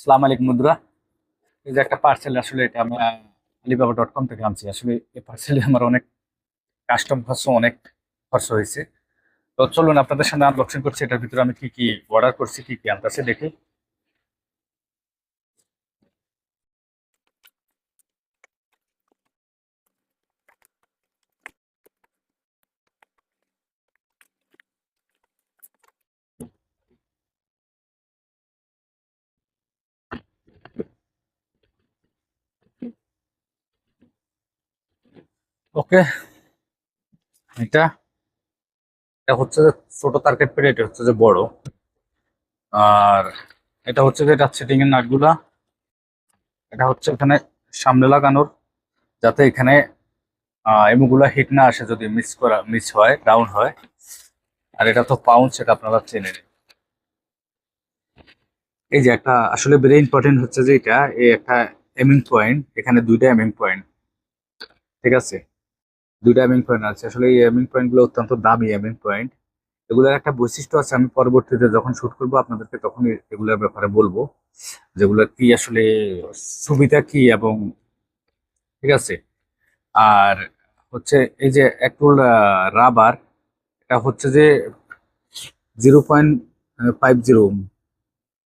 সালাম আলিক মুদ্রা। এই যে একটা পার্সেল আসলে এটা আমি আলিবাবা ডট কম থেকে আনছি। আসলে এই পার্সেলে আমার অনেক কাস্টম খরচ, অনেক খরচ হয়েছে। তো চলুন আপনাদের সামনে আনবক্সিং করছি। এটার ভিতরে আমি কি কি অর্ডার করছি, কি কি আনতেছে দেখি। ওকে। এটা। এটা হচ্ছে যে ছোট তারকেট পেরে এটা হচ্ছে যে বড়। আর এটা হচ্ছে যে এটা সেটিং এর নাটগুলা। এটা হচ্ছে এখানে সামনে লাগানোর, যাতে এখানে এমুগুলা হিট না আসে যদি মিস করা মিস হয় ডাউন হয়। আর এটা তো পাউন্ড সেটা আপনারা চেনে নিন। এই যে একটা আসলে ভেরি ইম্পর্টেন্ট হচ্ছে যে এটা, এই একটা এমিং পয়েন্ট এখানে দুইটা এমিং পয়েন্ট ঠিক আছে? দুইটা এমিং পয়েন্ট আছে। আসলে এই এমিং পয়েন্টগুলো অত্যন্ত দামি এমিং পয়েন্ট এগুলোর একটা বৈশিষ্ট্য আছে, আমি পরবর্তীতে যখন শুট করব, আপনাদেরকে তখন এগুলোর ব্যাপারে বলব যেগুলো কি আসলে সুবিধা কি এবং ঠিক আছে? আর হচ্ছে এই যে একটু রাবার এটা হচ্ছে যে zero point five zero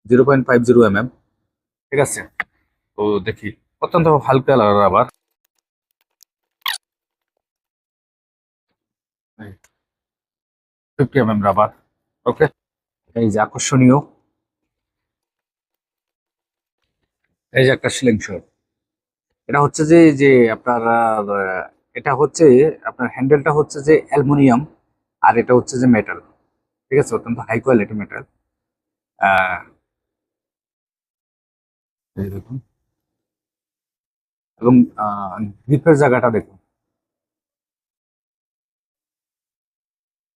zero point five zero M ঠিক আছে? তো দেখি, অত্যন্ত হালকা rubber fifty M M rubber okay এই যে আকর্ষণীয়। এই যে একটা সিলিং শট এটা হচ্ছে যে যে আপনার এটা হচ্ছে আপনার হ্যান্ডেলটা হচ্ছে যে অ্যালুমিনিয়াম আর এটা হচ্ছে যে মেটাল ঠিক আছে? অত্যন্ত হাই কোয়ালিটি মেটাল দেখুন। এবং গ্রিপের জায়গাটা দেখুন।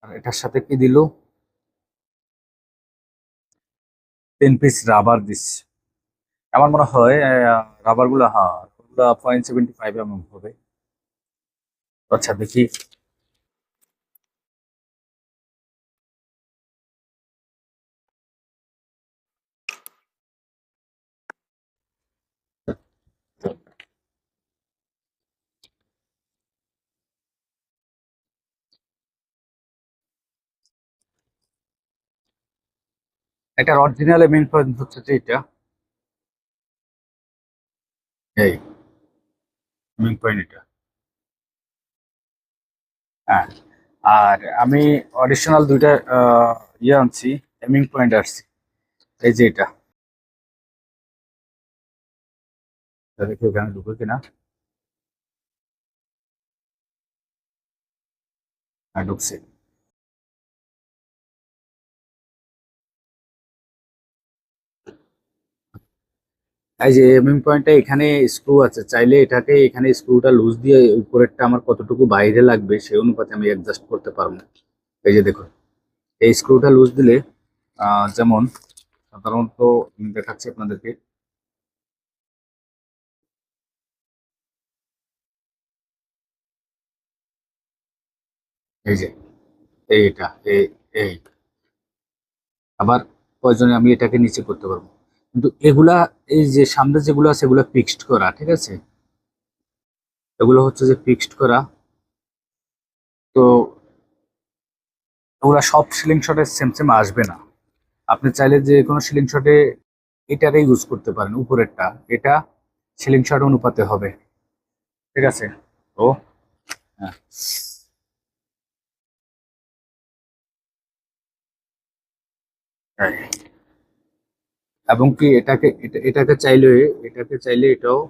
আর এটার সাথে কি দিল? টেন পিস রাবার দিস আমার মনে হয় রাবারগুলো হ্যাঁ পয়েন্ট সেভেন্টি ফাইভ এম হবে। আচ্ছা দেখি। এটার অরিজিনাল মেইন পয়েন্ট হচ্ছে যে এটা। এই মেইন পয়েন্ট এটা। হ্যাঁ আর আমি অডিশনাল দুইটা ইয়ে আনছি এমিং পয়েন্ট আসছি। এই যে এটা। এটা দেখি ওখানে ঢুকে কিনা। হ্যাঁ ঢুকছে। এই যে এমিং পয়েন্টটা এখানে স্ক্রু আছে, চাইলে এটাকে এখানে স্ক্রুটা লুজ দিয়ে উপরেরটা আমার কতটুকু বাইরে লাগবে সেই অনুপাতে আমি অ্যাডজাস্ট করতে পারব। এই যে দেখুন, এই স্ক্রুটা লুজ দিলে যেমন সাধারণত দেখাচ্ছি আপনাদেরকে। এই যে এই এটা এই এই। আবার প্রয়োজনে আমি এটাকে নিচে করতে পারব। কিন্তু এগুলা, এই যে সামনে যেগুলো আছে এগুলো ফিক্সড করা, ঠিক আছে? এগুলো হচ্ছে যে ফিক্সড করা। তো ওগুলা সব সিলিং শটে সেম সেম আসবে না। আপনি চাইলে যে কোনো সিলিং শটে এটারে ইউজ করতে পারেন, উপরেরটা। এটা সিলিং শট অনুপাতে হবে। ঠিক আছে? ও হ্যাঁ। এবং কি এটাকে, এটা- এটাকে চাইলে এটাকে চাইলে এটাও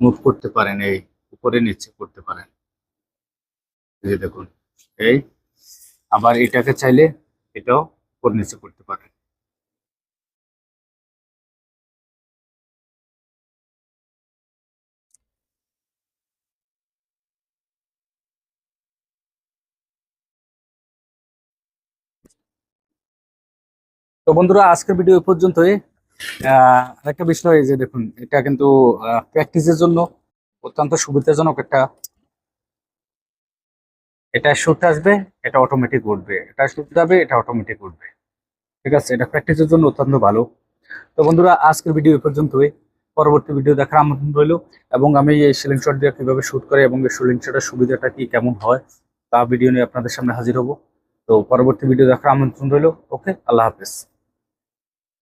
মুভ করতে পারেন, এই উপরে নিচে করতে পারেন। দেখুন, এই আবার এটাকে চাইলে এটাও উপর নিচে করতে পারেন। তো বন্ধুরা, আজকের ভিডিও পর্যন্তই। আরেকটা বিষয় যে দেখুন, এটা কিন্তু প্র্যাকটিসের জন্য অত্যন্ত সুবিধাজনক একটা এটা শুট আসবে, এটা অটোমেটিক উঠবে। এটা শুট যাবে, এটা অটোমেটিক উঠবে। ঠিক আছে, এটা প্র্যাকটিসের জন্য অত্যন্ত ভালো। তো বন্ধুরা, আজকের ভিডিও পর্যন্তই। পরবর্তী ভিডিও দেখার আমন্ত্রণ রইল, এবং আমি এই শিলিং শট দিয়ে কীভাবে শুট করে এবং এই শিলিং শটের সুবিধাটা কি, কেমন হয়, তা ভিডিও নিয়ে আপনাদের সামনে হাজির হব। তো পরবর্তী ভিডিও দেখার আমন্ত্রণ রইল। ওকে আল্লাহ হাফেজ।